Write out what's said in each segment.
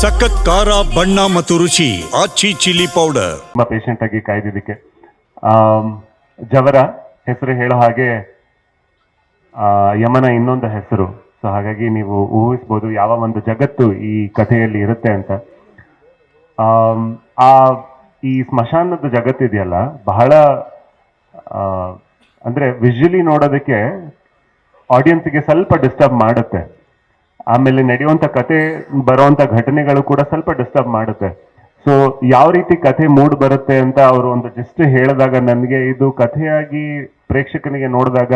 ಸಖತ್ ಖಾರ ಬಣ್ಣ ಮತ್ತು ರುಚಿ ಆಚಿ ಚಿಲ್ಲಿ ಪೌಡರ್. ತುಂಬ ಪೇಷಂಟ್ ಆಗಿ ಕಾಯ್ದಿದ್ದಕ್ಕೆ. ಜವರ ಹೆಸರು ಹೇಳೋ ಹಾಗೆ ಯಮನ ಇನ್ನೊಂದು ಹೆಸರು. ಸೊ ಹಾಗಾಗಿ ನೀವು ಊಹಿಸ್ಬೋದು ಯಾವ ಒಂದು ಜಗತ್ತು ಈ ಕಥೆಯಲ್ಲಿ ಇರುತ್ತೆ ಅಂತ. ಆ ಈ ಸ್ಮಶಾನದ ಜಗತ್ತಿದೆಯಲ್ಲ ಬಹಳ ಆ, ಅಂದ್ರೆ ವಿಜುಲಿ ನೋಡೋದಕ್ಕೆ ಆಡಿಯನ್ಸ್ಗೆ ಸ್ವಲ್ಪ ಡಿಸ್ಟರ್ಬ್ ಮಾಡುತ್ತೆ. ಆಮೇಲೆ ನಡೆಯುವಂತ ಕತೆ ಬರುವಂತ ಘಟನೆಗಳು ಕೂಡ ಸ್ವಲ್ಪ ಡಿಸ್ಟರ್ಬ್ ಮಾಡುತ್ತೆ. ಸೊ ಯಾವ ರೀತಿ ಕಥೆ ಮೂಡ್ ಬರುತ್ತೆ ಅಂತ ಅವರು ಒಂದು ಜಸ್ಟ್ ಹೇಳಿದಾಗ ನನಗೆ ಇದು ಕಥೆಯಾಗಿ ಪ್ರೇಕ್ಷಕನಿಗೆ ನೋಡಿದಾಗ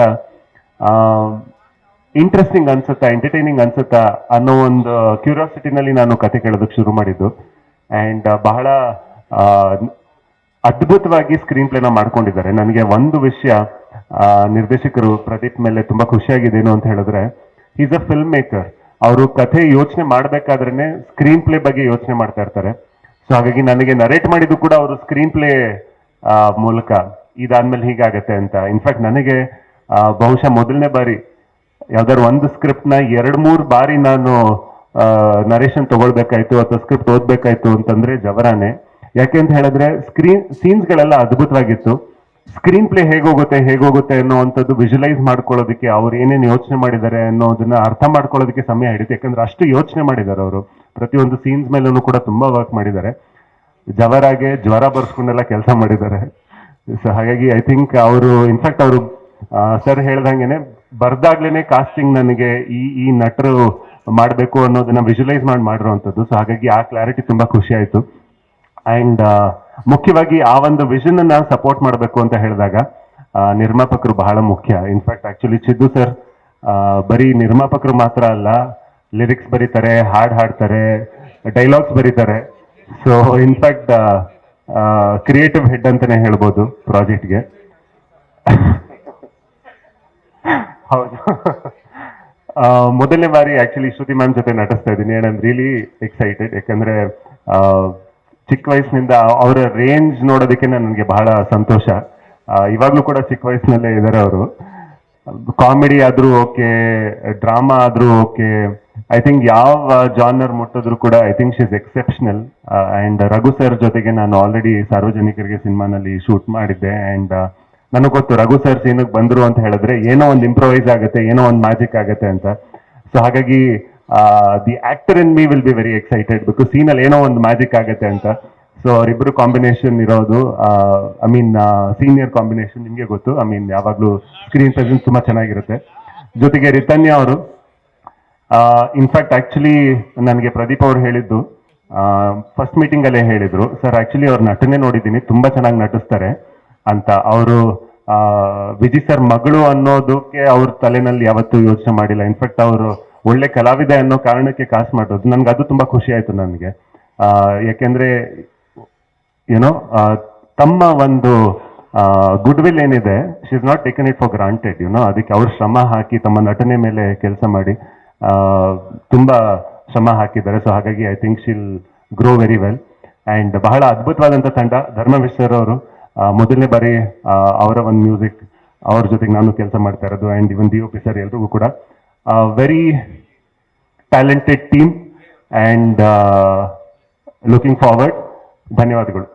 ಇಂಟ್ರೆಸ್ಟಿಂಗ್ ಅನ್ಸುತ್ತಾ ಎಂಟರ್ಟೈನಿಂಗ್ ಅನ್ಸುತ್ತಾ ಅನ್ನೋ ಒಂದು ಕ್ಯೂರಿಯಾಸಿಟಿನಲ್ಲಿ ನಾನು ಕತೆ ಕೇಳೋದಕ್ಕೆ ಶುರು ಮಾಡಿದ್ದು. ಆ್ಯಂಡ್ ಬಹಳ ಅದ್ಭುತವಾಗಿ ಸ್ಕ್ರೀನ್ ಪ್ಲೇನ ಮಾಡ್ಕೊಂಡಿದ್ದಾರೆ. ನನಗೆ ಒಂದು ವಿಷಯ ನಿರ್ದೇಶಕರು ಪ್ರದೀಪ್ ಮೇಲೆ ತುಂಬಾ ಖುಷಿಯಾಗಿದ್ದೇನು ಅಂತ ಹೇಳಿದ್ರೆ ಈಸ್ ಅ ಫಿಲ್ಮ್ ಮೇಕರ್ ಅವರು ಕಥೆ ಯೋಚನೆ ಮಾಡಬೇಕಾದ್ರೆ ಸ್ಕ್ರೀನ್ ಪ್ಲೇ ಬಗ್ಗೆ ಯೋಚನೆ ಮಾಡ್ತಾ ಇರ್ತಾರೆ. ಸೊ ಹಾಗಾಗಿ ನನಗೆ ನರೇಟ್ ಮಾಡಿದ್ದು ಕೂಡ ಅವರು ಸ್ಕ್ರೀನ್ ಪ್ಲೇ ಮೂಲಕ. ಇದಾದ್ಮೇಲೆ ಹೀಗಾಗತ್ತೆ ಅಂತ. ಇನ್ಫ್ಯಾಕ್ಟ್ ನನಗೆ ಬಹುಶಃ ಮೊದಲನೇ ಬಾರಿ, ಯಾವ್ದಾದ್ರು ಒಂದು ಸ್ಕ್ರಿಪ್ಟ್ ಎರಡು ಮೂರ್ ಬಾರಿ ನಾನು ನರೇಶನ್ ತಗೊಳ್ಬೇಕಾಯ್ತು ಅಥವಾ ಸ್ಕ್ರಿಪ್ಟ್ ಓದ್ಬೇಕಾಯ್ತು ಅಂತಂದ್ರೆ ಜವರಾನೆ. ಯಾಕೆ ಅಂತ ಹೇಳಿದ್ರೆ ಸ್ಕ್ರೀನ್ ಸೀನ್ಸ್ಗಳೆಲ್ಲ ಅದ್ಭುತವಾಗಿತ್ತು. ಸ್ಕ್ರೀನ್ ಪ್ಲೇ ಹೇಗೋಗುತ್ತೆ ಹೇಗೋಗುತ್ತೆ ಅನ್ನೋವಂಥದ್ದು ವಿಜುಲೈಸ್ ಮಾಡ್ಕೊಳ್ಳೋದಕ್ಕೆ ಅವ್ರು ಏನೇನು ಯೋಚನೆ ಮಾಡಿದ್ದಾರೆ ಅನ್ನೋದನ್ನ ಅರ್ಥ ಮಾಡ್ಕೊಳ್ಳೋದಕ್ಕೆ ಸಮಯ ಹಿಡಿತು ಯಾಕಂದ್ರೆ ಅಷ್ಟು ಯೋಚನೆ ಮಾಡಿದ್ದಾರೆ ಅವರು. ಪ್ರತಿಯೊಂದು ಸೀನ್ಸ್ ಮೇಲೂ ಕೂಡ ತುಂಬಾ ವರ್ಕ್ ಮಾಡಿದ್ದಾರೆ. ಜವರಾಗೆ ಜ್ವರ ಬರ್ಸ್ಕೊಂಡೆಲ್ಲ ಕೆಲಸ ಮಾಡಿದ್ದಾರೆ. ಸೊ ಹಾಗಾಗಿ ಐ ಥಿಂಕ್ ಅವರು ಇನ್ಫ್ಯಾಕ್ಟ್ ಅವರು ಸರ್ ಹೇಳ್ದಂಗೆನೆ ಬರ್ದಾಗ್ಲೇನೆ ಕಾಸ್ಟಿಂಗ್ ನನಗೆ ಈ ಈ ನಟರು ಮಾಡಬೇಕು ಅನ್ನೋದನ್ನ ವಿಜುಲೈಸ್ ಮಾಡಿ ಮಾಡಿರುವಂತದ್ದು ಸೊ ಹಾಗಾಗಿ ಆ ಕ್ಲಾರಿಟಿ ತುಂಬಾ ಖುಷಿ ಆಯ್ತು. ಅಂಡ್ ಮುಖ್ಯವಾಗಿ ಆ ಒಂದು ವಿಷನ್ ಅನ್ನ ಸಪೋರ್ಟ್ ಮಾಡಬೇಕು ಅಂತ ಹೇಳಿದಾಗ ನಿರ್ಮಾಪಕರು ಬಹಳ ಮುಖ್ಯ. ಇನ್ಫ್ಯಾಕ್ಟ್ ಆಕ್ಚುಲಿ ಚಿದ್ದು ಸರ್ ಬರೀ ನಿರ್ಮಾಪಕರು ಮಾತ್ರ ಅಲ್ಲ ಲಿರಿಕ್ಸ್ ಬರೀತಾರೆ, ಹಾಡ್ ಹಾಡ್ತಾರೆ ಡೈಲಾಗ್ಸ್ ಬರೀತಾರೆ. ಸೊ ಇನ್ಫ್ಯಾಕ್ಟ್ ಕ್ರಿಯೇಟಿವ್ ಹೆಡ್ ಅಂತಾನೆ ಹೇಳ್ಬೋದು ಪ್ರಾಜೆಕ್ಟ್ಗೆ ಹೌದು. ಮೊದಲನೇ ಬಾರಿ ಆಕ್ಚುಲಿ ಶ್ರುತಿ ಮ್ಯಾಮ್ ಜೊತೆ ನಟಿಸ್ತಾ ಇದ್ದೀನಿ. ಅಂಡ್ ಐಮ್ ರಿಯಲಿ ಎಕ್ಸೈಟೆಡ್ ಯಾಕಂದ್ರೆ ಚಿಕ್ಕ ವಯಸ್ಸಿನಿಂದ ಅವರ ರೇಂಜ್ ನೋಡೋದಕ್ಕೆ ನನಗೆ ಬಹಳ ಸಂತೋಷ. ಇವಾಗಲೂ ಕೂಡ ಚಿಕ್ಕ ವಯಸ್ಸಿನಲ್ಲೇ ಇದ್ದಾರೆ ಅವರು. ಕಾಮಿಡಿ ಆದ್ರೂ ಓಕೆ ಡ್ರಾಮಾ ಆದ್ರೂ ಓಕೆ ಐ ಥಿಂಕ್ ಯಾವ ಜಾನರ್ ಮುಟ್ಟಿದ್ರು ಕೂಡ I think she is exceptional and Raghu sir ಜೊತೆಗೆ ನಾನು ಆಲ್ರೆಡಿ ಸಾರ್ವಜನಿಕರಿಗೆ ಸಿನಿಮಾನಲ್ಲಿ ಶೂಟ್ ಮಾಡಿದ್ದೆ. ಅಂಡ್ ನನಗೆ ಗೊತ್ತು ರಘು ಸರ್ ಸೀನಿಗೆ ಬಂದ್ರು ಅಂತ ಹೇಳಿದ್ರೆ ಏನೋ ಒಂದು ಇಂಪ್ರೊವೈಸ್ ಆಗುತ್ತೆ, ಏನೋ ಒಂದು ಮ್ಯಾಜಿಕ್ ಆಗುತ್ತೆ ಅಂತ. ಸೊ ಹಾಗಾಗಿ the actor in me will be very excited because ಸೀನಲ್ಲಿ ಏನೋ ಒಂದು ಮ್ಯಾಜಿಕ್ ಆಗುತ್ತೆ ಅಂತ. ಸೊ ಅವರಿಬ್ಬರು ಕಾಂಬಿನೇಷನ್ ಇರೋದು ಐ ಮೀನ್ ಸೀನಿಯರ್ ಕಾಂಬಿನೇಷನ್ ನಿಮಗೆ ಗೊತ್ತು. ಐ ಮೀನ್ ಯಾವಾಗಲೂ ಸ್ಕ್ರೀನ್ ಪ್ರೆಸೆನ್ಸ್ ತುಂಬ ಚೆನ್ನಾಗಿರುತ್ತೆ. ಜೊತೆಗೆ ರಿತನ್ಯ ಅವರು ಇನ್ಫ್ಯಾಕ್ಟ್ ಆ್ಯಕ್ಚುಲಿ ನನಗೆ ಪ್ರದೀಪ್ ಅವರು ಹೇಳಿದ್ದು ಫಸ್ಟ್ ಮೀಟಿಂಗಲ್ಲೇ ಹೇಳಿದರು. ಸರ್ ಆ್ಯಕ್ಚುಲಿ ಅವ್ರ ನಟನೆ ನೋಡಿದ್ದೀನಿ. ತುಂಬಾ ಚೆನ್ನಾಗಿ ನಟಿಸ್ತಾರೆ ಅಂತ. ಅವರು ವಿಜಿ ಸರ್ ಮಗಳು ಅನ್ನೋದಕ್ಕೆ ಅವ್ರ ತಲೆನಲ್ಲಿ ಯಾವತ್ತೂ ಯೋಚನೆ ಮಾಡಿಲ್ಲ. ಇನ್ಫ್ಯಾಕ್ಟ್ ಅವರು ಒಳ್ಳೆ ಕಲಾವಿದ ಅನ್ನೋ ಕಾರಣಕ್ಕೆ ಕಾಸು ಮಾಡೋದು ನನ್ಗೆ ಅದು ತುಂಬಾ ಖುಷಿ ಆಯ್ತು ನನಗೆ. ಯಾಕೆಂದ್ರೆ ಏನೋ ತಮ್ಮ ಒಂದು ಗುಡ್ ವಿಲ್ ಏನಿದೆ she is not taken it for granted you know ಅದಕ್ಕೆ ಅವ್ರು ಶ್ರಮ ಹಾಕಿ, ತಮ್ಮ ನಟನೆ ಮೇಲೆ ಕೆಲಸ ಮಾಡಿ ತುಂಬಾ ಶ್ರಮ ಹಾಕಿದ್ದಾರೆ. ಸೊ ಹಾಗಾಗಿ I think she'll grow very well and ಬಹಳ ಅದ್ಭುತವಾದಂಥ ತಂಡ ಧರ್ಮ ಸರ್ ಅವರು ಮೊದಲನೇ ಬಾರಿ ಅವರ ಒಂದು ಮ್ಯೂಸಿಕ್ ಅವ್ರ ಜೊತೆಗೆ ನಾನು ಕೆಲಸ ಮಾಡ್ತಾ ಇರೋದು. And even D O P sir ಎಲ್ರಿಗೂ ಕೂಡ very talented team and looking forward ಧನ್ಯವಾದಗಳು